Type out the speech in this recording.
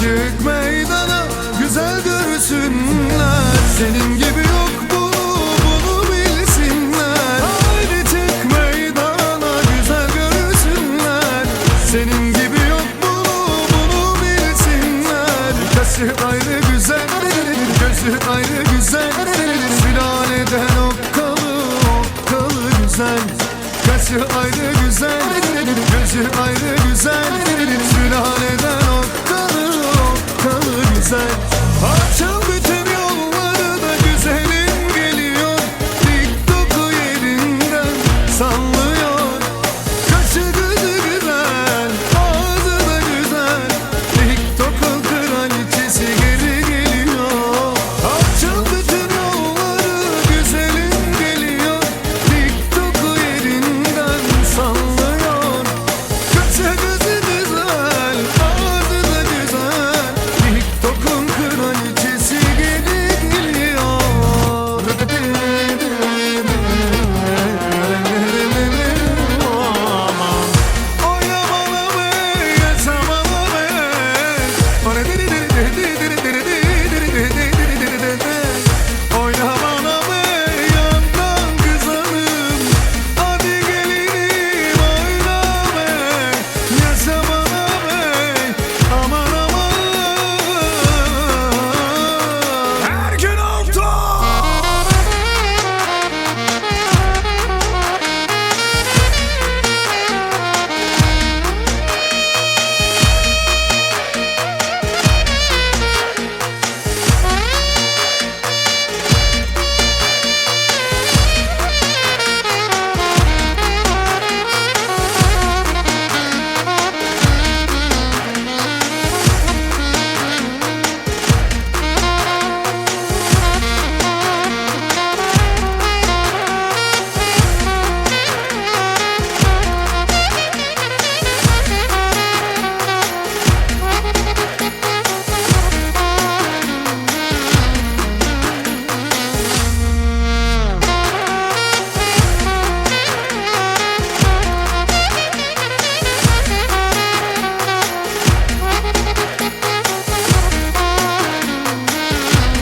Çık meydana güzel görsünler. Senin gibi yok bu bunu bilsinler. Haydi çık meydana güzel görsünler. Senin gibi yok bu bunu bilsinler. Kaşı ayrı güzel gözü ayrı güzel. Sülaleden okkalı okkalı güzel. Kaşı ayrı güzel gözü ayrı güzel.